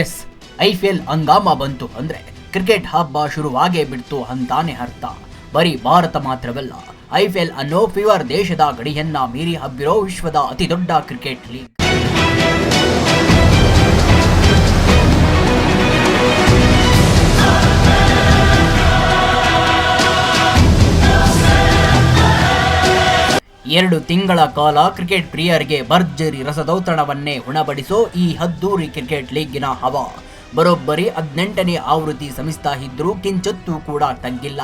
S, I P L ಹಂಗಾಮ ಬಂತು ಅಂದ್ರೆ ಕ್ರಿಕೆಟ್ ಹಬ್ಬ ಶುರುವಾಗೇ ಬಿಡ್ತು ಅಂತಾನೆ ಅರ್ಥ. ಬರೀ ಭಾರತ ಮಾತ್ರವಲ್ಲ, ಐ ಪಿ ಎಲ್ ಅನ್ನೋ ಫೀವರ್ ದೇಶದ ಗಡಿಯನ್ನ ಮೀರಿ ಹಬ್ಬಿರೋ ವಿಶ್ವದ ಅತಿ ದೊಡ್ಡ ಕ್ರಿಕೆಟ್ ಲೀಗ್. ಎರಡು ತಿಂಗಳ ಕಾಲ ಕ್ರಿಕೆಟ್ ಪ್ರಿಯರಿಗೆ ಭರ್ಜರಿ ರಸದೌತಣವನ್ನೇ ಉಣಬಡಿಸೋ ಈ ಹದ್ದೂರಿ ಕ್ರಿಕೆಟ್ ಲೀಗಿನ ಹವಾ. ಬರೋಬ್ಬರಿ ಹದಿನೆಂಟನೇ ಆವೃತ್ತಿ ಸಮಿಸ್ತಾ ಇದ್ರೂ ಕಿಂಚತ್ತೂ ಕೂಡ ತಗ್ಗಿಲ್ಲ.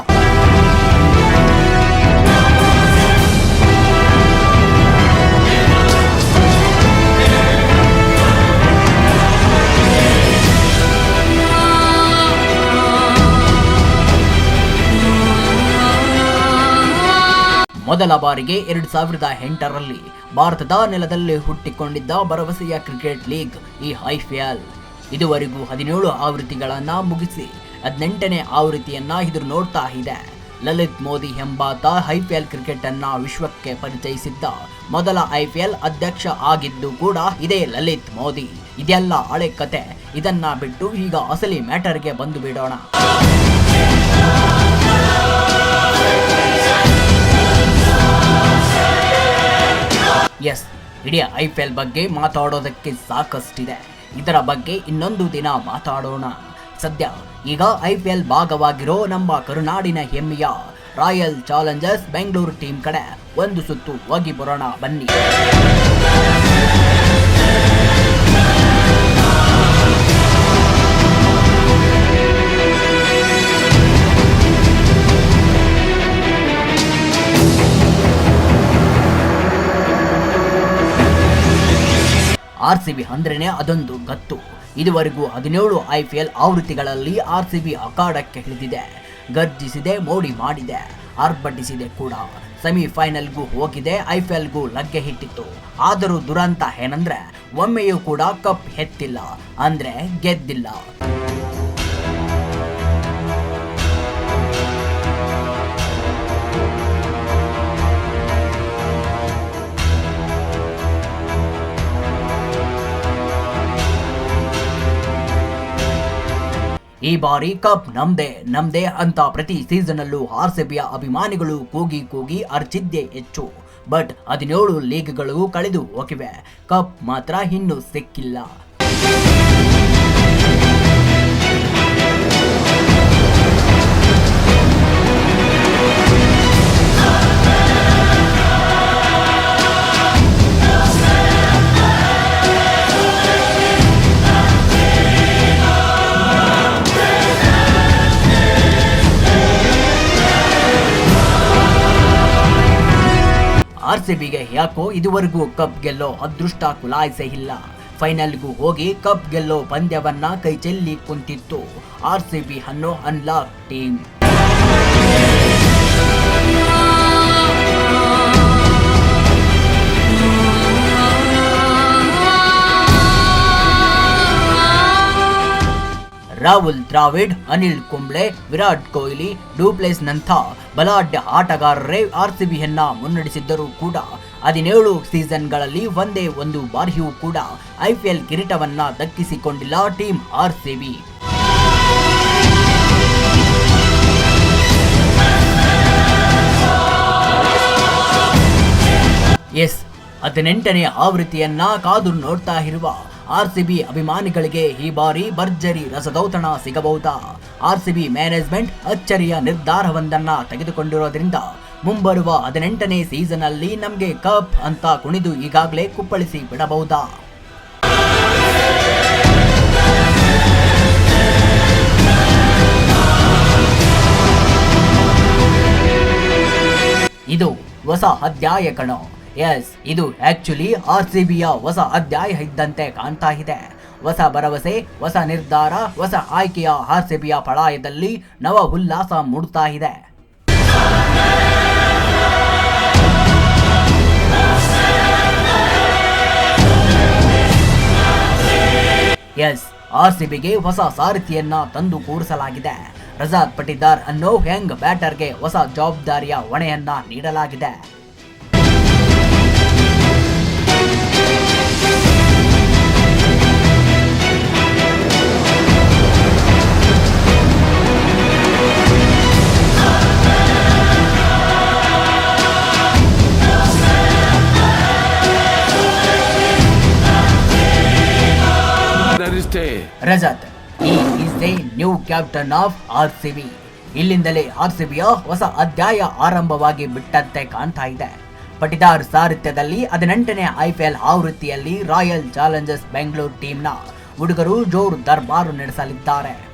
ಮೊದಲ ಬಾರಿಗೆ ಎರಡು ಸಾವಿರದ ಎಂಟರಲ್ಲಿ ಭಾರತದ ನೆಲದಲ್ಲಿ ಹುಟ್ಟಿಕೊಂಡಿದ್ದ ಭರವಸೆಯ ಕ್ರಿಕೆಟ್ ಲೀಗ್ ಈ ಐಪಿಎಲ್ ಇದುವರೆಗೂ ಹದಿನೇಳು ಆವೃತ್ತಿಗಳನ್ನು ಮುಗಿಸಿ ಹದಿನೆಂಟನೇ ಆವೃತ್ತಿಯನ್ನು ಎದುರು ನೋಡ್ತಾ ಇದೆ. ಲಲಿತ್ ಮೋದಿ ಎಂಬಾತ ಐಪಿಎಲ್ ಕ್ರಿಕೆಟ್ ಅನ್ನ ವಿಶ್ವಕ್ಕೆ ಪರಿಚಯಿಸಿದ್ದ ಮೊದಲ ಐಪಿಎಲ್ ಅಧ್ಯಕ್ಷ ಆಗಿದ್ದು ಕೂಡ ಇದೇ ಲಲಿತ್ ಮೋದಿ. ಇದೆಲ್ಲ ಹಳೆ ಕತೆ. ಇದನ್ನ ಬಿಟ್ಟು ಈಗ ಅಸಲಿ ಮ್ಯಾಟರ್ಗೆ ಬಂದು ಬಿಡೋಣ. ಎಸ್ ಇಡೀ ಐ ಪಿ ಎಲ್ ಬಗ್ಗೆ ಮಾತಾಡೋದಕ್ಕೆ ಸಾಕಷ್ಟಿದೆ. ಇದರ ಬಗ್ಗೆ ಇನ್ನೊಂದು ದಿನ ಮಾತಾಡೋಣ. ಸದ್ಯ ಈಗ ಐ ಪಿ ಎಲ್ ಭಾಗವಾಗಿರೋ ನಮ್ಮ ಕರುನಾಡಿನ ಹೆಮ್ಮೆಯ ರಾಯಲ್ ಚಾಲೆಂಜರ್ಸ್ ಬೆಂಗಳೂರು ಟೀಮ್ ಕಡೆ ಒಂದು ಸುತ್ತು ಹೋಗಿ ಬರೋಣ ಬನ್ನಿ. ಆರ್ ಸಿ ಬಿ ಅಂದ್ರೇನೆ ಅದೊಂದು ಗತ್ತು. ಇದುವರೆಗೂ ಹದಿನೇಳು ಐ ಪಿ ಎಲ್ ಆವೃತ್ತಿಗಳಲ್ಲಿ ಆರ್ ಸಿ ಬಿ ಅಖಾಡಕ್ಕೆ ಹಿಡಿದಿದೆ ಗರ್ಜಿಸಿದೆ, ಮೋಡಿ ಮಾಡಿದೆ, ಆರ್ಭಟಿಸಿದೆ ಕೂಡ. ಸೆಮಿಫೈನಲ್ಗೂ ಹೋಗಿದೆ, ಐ ಪಿ ಎಲ್ಗೂ ಲಗ್ಗೆ ಹಿಟ್ಟಿತ್ತು. ಆದರೂ ದುರಂತ ಏನಂದ್ರೆ, ಒಮ್ಮೆಯೂ ಕೂಡ ಕಪ್ ಎತ್ತಿಲ್ಲ, ಅಂದ್ರೆ ಗೆದ್ದಿಲ್ಲ. ಈ ಬಾರಿ ಕಪ್ ನಮ್ದೇ ನಮ್ದೇ ಅಂತ ಪ್ರತಿ ಸೀಸನಲ್ಲೂ ಆರ್ ಸಿಬಿಯ ಅಭಿಮಾನಿಗಳು ಕೂಗಿ ಕೂಗಿ ಅರ್ಚಿದ್ದೇ ಹೆಚ್ಚು. ಬಟ್ ಹದಿನೇಳು ಲೀಗ್ಗಳು ಕಳೆದು ಹೋಗಿವೆ. ಕಪ್ ಮಾತ್ರ ಇನ್ನೂ ಸಿಕ್ಕಿಲ್ಲ. ಆರ್ ಸಿ ಬಿಗೆ ಯಾಕೋ ಇದುವರೆಗೂ ಕಪ್ ಗೆಲ್ಲೋ ಅದೃಷ್ಟ ಕುಲಾಯಿಸೇ ಇಲ್ಲ. ಫೈನಲ್ಗೂ ಹೋಗಿ ಕಪ್ ಗೆಲ್ಲೋ ಪಂದ್ಯವನ್ನ ಕೈ ಚೆಲ್ಲಿ ಕುಂತಿತ್ತು. ಆರ್ಸಿಬಿ ಅನ್ನೋ unlock team. Rahul Dravid, Anil Kumble, Virat Kohli, du Plessis ನಂಥ, ಬಲಾಢ್ಯ ಆಟಗಾರರೇ ಆರ್ಸಿಬಿಯನ್ನ ಮುನ್ನಡೆಸಿದ್ದರೂ ಕೂಡ ಹದಿನೇಳು ಸೀಸನ್ಗಳಲ್ಲಿ ಒಂದೇ ಒಂದು ಬಾರಿಯೂ ಕೂಡ ಐಪಿಎಲ್ ಕಿರೀಟವನ್ನ ದಕ್ಕಿಸಿಕೊಂಡಿಲ್ಲ ಟೀಮ್ ಆರ್ಸಿಬಿ. ಎಸ್, ಹದಿನೆಂಟನೇ ಆವೃತ್ತಿಯನ್ನ ಕಾದು ನೋಡ್ತಾ ಇರುವ ಆರ್ ಸಿ ಬಿ ಅಭಿಮಾನಿಗಳಿಗೆ ಈ ಬಾರಿ ಭರ್ಜರಿ ರಸದೌತಣ ಸಿಗಬಹುದಾ? ಆರ್ಸಿಬಿ ಮ್ಯಾನೇಜ್ಮೆಂಟ್ ಅಚ್ಚರಿಯ ನಿರ್ಧಾರವೊಂದನ್ನ ತೆಗೆದುಕೊಂಡಿರೋದ್ರಿಂದ ಮುಂಬರುವ ಹದಿನೆಂಟನೇ ಸೀಸನ್ ಅಲ್ಲಿ ನಮ್ಗೆ ಕಪ್ ಅಂತ ಕುಣಿದು ಈಗಾಗಲೇ ಕುಪ್ಪಳಿಸಿ ಬಿಡಬಹುದಾ? ಇದು ಹೊಸ ಅಧ್ಯಾಯ ಕಣೋ. ಎಸ್ ಇದು ಆಕ್ಚುಲಿ ಆರ್ ಸಿ ಬಿಯ ಹೊಸ ಅಧ್ಯಾಯ ಇದ್ದಂತೆ ಕಾಣ್ತಾ ಇದೆ. ಹೊಸ ಭರವಸೆ, ಹೊಸ ನಿರ್ಧಾರ, ಹೊಸ ಆಯ್ಕೆಯ ಆರ್ ಸಿ ಬಿಯ ಪಳಾಯದಲ್ಲಿ ನವ ಉಲ್ಲಾಸ ಮೂಡ್ತಾ ಇದೆ. ಎಸ್ ಆರ್ ಸಿ ಬಿಗೆ ಹೊಸ ಸಾರಥಿಯನ್ನ ತಂದು ಕೂರಿಸಲಾಗಿದೆ. ರಜಾದ್ ಪಟಿದಾರ್ ಅನ್ನೋ ಯಂಗ್ ಬ್ಯಾಟರ್ಗೆ ಹೊಸ ಜವಾಬ್ದಾರಿಯ ಹೊಣೆಯನ್ನ ನೀಡಲಾಗಿದೆ. ರಜತ್. ಈ is new captain of R C B ಇಲ್ಲಿಂದಲೇ ಆರ್ ಸಿ ಬಿಯ ಹೊಸ ಅಧ್ಯಾಯ ಆರಂಭವಾಗಿ ಬಿಟ್ಟಂತೆ ಕಾಣ್ತಾ ಇದೆ. ಪಟಿದಾರ್ ಸಾರಥ್ಯದಲ್ಲಿ ಹದಿನೆಂಟನೇ ಐಪಿಎಲ್ ಆವೃತ್ತಿಯಲ್ಲಿ ರಾಯಲ್ ಚಾಲೆಂಜರ್ಸ್ ಬೆಂಗಳೂರು ಟೀಮ್ನ ಹುಡುಗರು ಜೋರು ದರ್ಬಾರು ನಡೆಸಲಿದ್ದಾರೆ.